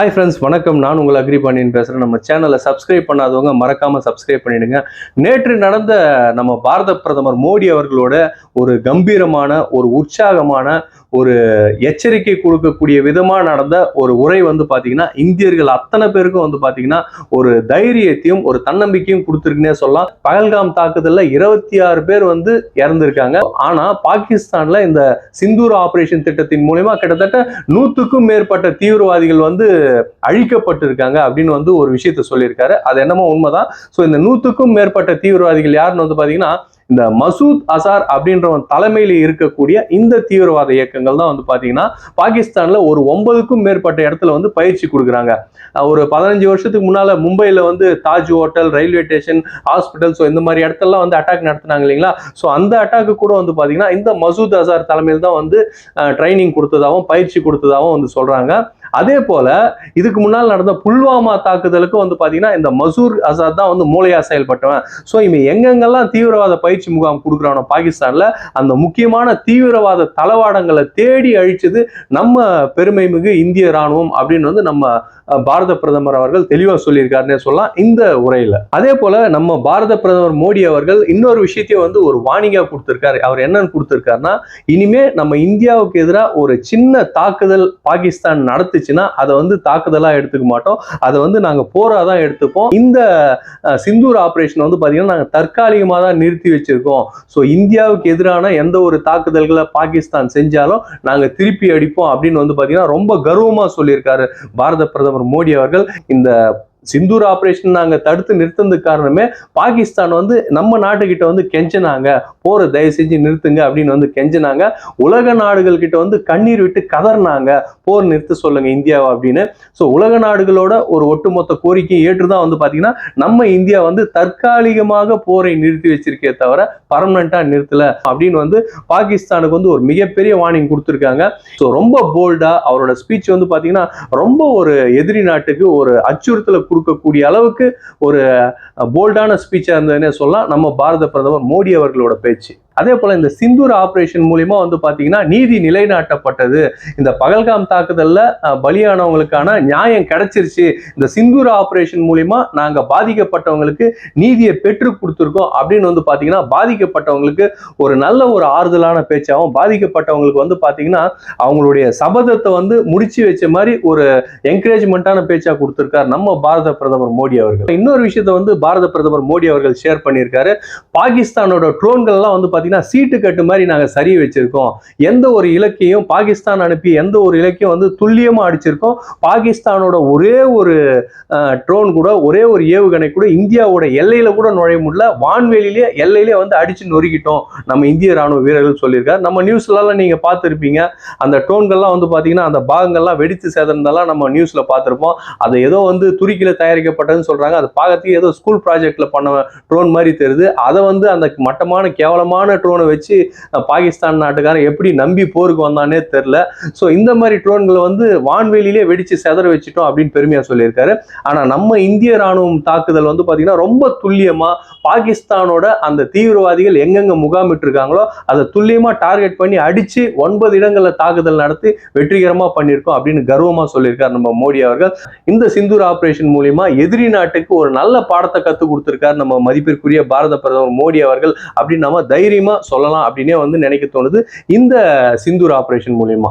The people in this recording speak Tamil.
ஹாய் ஃப்ரெண்ட்ஸ் வணக்கம். நான் உங்கள் அக்ரி பண்ணின்னு பேசுகிறேன் நம்ம சேனலை சப்ஸ்கிரைப் பண்ணாதவங்க மறக்காமல் சப்ஸ்கிரைப் பண்ணிடுங்க. நேற்று நடந்த நம்ம பாரத பிரதமர் மோடி அவர்களோட ஒரு கம்பீரமான ஒரு உற்சாகமான ஒரு எச்சரிக்கை கொடுக்கக்கூடிய விதமாக நடந்த ஒரு உரை வந்து பார்த்தீங்கன்னா இந்தியர்கள் அத்தனை பேருக்கும் வந்து பார்த்தீங்கன்னா ஒரு தைரியத்தையும் ஒரு தன்னம்பிக்கையும் கொடுத்துருக்குன்னே சொல்லலாம். பகல்காம் தாக்குதலில் இருபத்தி ஆறு பேர் வந்து இறந்துருக்காங்க. ஆனால் பாகிஸ்தானில் இந்த சிந்தூர் ஆபரேஷன் திட்டத்தின் மூலயமா கிட்டத்தட்ட நூற்றுக்கும் மேற்பட்ட தீவிரவாதிகள் வந்து அழிக்கப்பட்டிருக்காங்க அப்படின்னு வந்து ஒரு விஷயத்த சொல்லியிருக்காரு. அது என்னமோ உண்மைதான். ஸோ இந்த நூற்றுக்கும் மேற்பட்ட தீவிரவாதிகள் யாருன்னு வந்து பார்த்தீங்கன்னா இந்த மசூத் அசார் அப்படின்றவன் தலைமையில் இருக்கக்கூடிய இந்த தீவிரவாத இயக்கங்கள் தான் வந்து பார்த்தீங்கன்னா பாகிஸ்தானில் ஒரு ஒன்பதுக்கும் மேற்பட்ட இடத்துல வந்து பயிற்சி கொடுக்குறாங்க. ஒரு பதினஞ்சு வருஷத்துக்கு முன்னால் மும்பையில் வந்து Taj hotel railway station hospital so இந்த மாதிரி இடத்துலலாம் வந்து அட்டாக் நடத்தினாங்க இல்லைங்களா? ஸோ அந்த அட்டாக்கு கூட வந்து பார்த்தீங்கன்னா இந்த மசூத் அசார் தலைமையில் தான் வந்து ட்ரைனிங் கொடுத்ததாகவும் பயிற்சி கொடுத்ததாகவும் வந்து சொல்கிறாங்க அதே போல இதுக்கு முன்னால் நடந்த புல்வாமா தாக்குதலுக்கு வந்து பார்த்தீங்கன்னா இந்த மசூர் அசாத் தான் வந்து மூளையா செயல்பட்டவன். ஸோ இவன் எங்கெங்கெல்லாம் தீவிரவாத பயிற்சி முகாம் கொடுக்குறானோ பாகிஸ்தான்ல அந்த முக்கியமான தீவிரவாத தளவாடங்களை தேடி அழிச்சது நம்ம பெருமை மிகு இந்திய ராணுவம் அப்படின்னு வந்து நம்ம பாரத பிரதமர் அவர்கள் தெளிவாக சொல்லியிருக்காருன்னே சொல்லலாம் இந்த உரையில. அதே போல நம்ம பாரத பிரதமர் மோடி அவர்கள் இன்னொரு விஷயத்தையும் வந்து ஒரு வாணிகா கொடுத்திருக்காரு. அவர் என்னன்னு கொடுத்திருக்காருன்னா இனிமே நம்ம இந்தியாவுக்கு எதிராக ஒரு சின்ன தாக்குதல் பாகிஸ்தான் நடத்து வந்துச்சுன்னா அதை வந்து தாக்குதலா எடுத்துக்க மாட்டோம். அதை வந்து நாங்க போராக தான் எடுத்துப்போம். இந்த சிந்தூர் ஆபரேஷன் வந்து பாத்தீங்கன்னா நாங்க தற்காலிகமாக தான் நிறுத்தி வச்சிருக்கோம். ஸோ இந்தியாவுக்கு எதிரான எந்த ஒரு தாக்குதல்களை பாகிஸ்தான் செஞ்சாலும் நாங்க திருப்பி அடிப்போம் அப்படின்னு வந்து பாத்தீங்கன்னா ரொம்ப கர்வமா சொல்லியிருக்காரு. பாரத பிரதமர் மோடி அவர்கள் இந்த சிந்தூர் ஆப்ரேஷன் நாங்கள் தடுத்து நிறுத்தினதுக்கு காரணமே பாகிஸ்தான் வந்து நம்ம நாட்டுக்கிட்ட வந்து கெஞ்சினாங்க. போரை தயவு செஞ்சு நிறுத்துங்க அப்படின்னு வந்து கெஞ்சினாங்க. உலக நாடுகள் கிட்ட வந்து கண்ணீர் விட்டு கதறினாங்க. போர் நிறுத்த சொல்லுங்க இந்தியாவை அப்படின்னு. ஸோ உலக நாடுகளோட ஒரு ஒட்டுமொத்த கோரிக்கையை ஏற்றுதான் வந்து பாத்தீங்கன்னா நம்ம இந்தியா வந்து தற்காலிகமாக போரை நிறுத்தி வச்சிருக்கே தவிர பர்மனண்டா நிறுத்தல அப்படின்னு வந்து பாகிஸ்தானுக்கு வந்து ஒரு மிகப்பெரிய வார்னிங் கொடுத்துருக்காங்க. ஸோ ரொம்ப போல்டா அவரோட ஸ்பீச் வந்து பாத்தீங்கன்னா ரொம்ப ஒரு எதிரி நாட்டுக்கு ஒரு அச்சுறுத்தலை கொடுக்கக்கூடிய அளவுக்கு ஒரு போல்டான ஸ்பீச்சாக இருந்ததுன்னே சொல்லலாம். நம்ம பாரத பிரதமர் மோடி அவர்களோட பேச்சு. அதே போல இந்த சிந்தூர் ஆபரேஷன் மூலியமா வந்து பாத்தீங்கன்னா நீதி நிலைநாட்டப்பட்டது. இந்த பகல்காம் தாக்குதல்ல பலியானவங்களுக்கான நியாயம் கிடைச்சிருச்சு. இந்த சிந்தூர் ஆபரேஷன் மூலியமா நாங்க பாதிக்கப்பட்டவங்களுக்கு நீதியை பெற்று கொடுத்துருக்கோம் அப்படின்னு வந்து பாத்தீங்கன்னா பாதிக்கப்பட்டவங்களுக்கு ஒரு நல்ல ஒரு ஆறுதலான பேச்சாகவும் பாதிக்கப்பட்டவங்களுக்கு வந்து பாத்தீங்கன்னா அவங்களுடைய சபதத்தை வந்து முடிச்சு வச்ச மாதிரி ஒரு என்கரேஜ்மெண்ட்டான பேச்சா கொடுத்துருக்காரு நம்ம பாரத பிரதமர் மோடி அவர்கள். இன்னொரு விஷயத்தை வந்து பாரத பிரதமர் மோடி அவர்கள் ஷேர் பண்ணியிருக்காரு. பாகிஸ்தானோட ட்ரோன்கள்லாம் வந்து பார்த்தீங்கன்னா சீட்டு கட்டு மாதிரி நாங்கள் சரி வச்சிருக்கோம். எந்த ஒரு இலக்கையும் பாகிஸ்தான் அனுப்பி எந்த ஒரு இலக்கையும் வந்து துல்லியமாக அடிச்சிருக்கோம். பாகிஸ்தானோட ஒரே ஒரு ட்ரோன் கூட ஒரே ஒரு ஏவுகணை கூட இந்தியாவோட எல்லையில் கூட நுழைய முடியல. வான்வெளியிலே எல்லையிலே வந்து அடிச்சு நொறுக்கிட்டோம் நம்ம இந்திய ராணுவ வீரர்கள் சொல்லியிருக்காரு. நம்ம நியூஸ்லலாம் நீங்கள் பார்த்துருப்பீங்க. அந்த ட்ரோன்கள்லாம் வந்து பார்த்தீங்கன்னா அந்த பாகங்கள்லாம் வெடித்து சேதந்தெல்லாம் நம்ம நியூஸில் பார்த்துருப்போம். அது ஏதோ வந்து துருக்கியில் தயாரிக்கப்பட்டதுன்னு சொல்கிறாங்க அது பார்க்கறதுக்கு ஏதோ ஸ்கூல் ப்ராஜெக்டில் பண்ண ட்ரோன் மாதிரி தெரியுது. அதை வந்து அந்த மட்டமான கேவலமான ட்ரோனை வச்சு பாகிஸ்தான் நாட்டுக்காரன் எப்படி நம்பி போருக்கு வந்தானே தெரில. ஸோ இந்த மாதிரி ட்ரோன்களை வந்து வான்வெளியிலே வெடிச்சு செதற வச்சுட்டோம் அப்படின்னு பெருமையா சொல்லியிருக்காரு. ஆனால் நம்ம இந்திய ராணுவம் தாக்குதல் வந்து பாத்தீங்கன்னா ரொம்ப துல்லியமா பாகிஸ்தானோட அந்த தீவிரவாதிகள் எங்கெங்க முகாமிட்டிருக்காங்களோ அதை துல்லியமா டார்கெட் பண்ணி அடிச்சு ஒன்பது இடங்கள்ல தாக்குதல் நடத்தி வெற்றிகரமா பண்ணியிருக்கோம் அப்படின்னு கர்வமா சொல்லியிருக்காரு நம்ம மோடி அவர்கள். இந்த சிந்தூர் ஆபரேஷன் மூலியமா எதிரி நாட்டுக்கு ஒரு நல்ல பாடத்தை கற்றுக் கொடுத்துருக்காரு நம்ம மதிப்பிற்குரிய பாரத பிரதமர் மோடி அவர்கள் அப்படின்னு நம்ம தைரியம் சொல்லலாம் அப்படின்னே வந்து நினைக்க தோணுது. இந்த சிந்தூர் ஆபரேஷன் மூலியமா.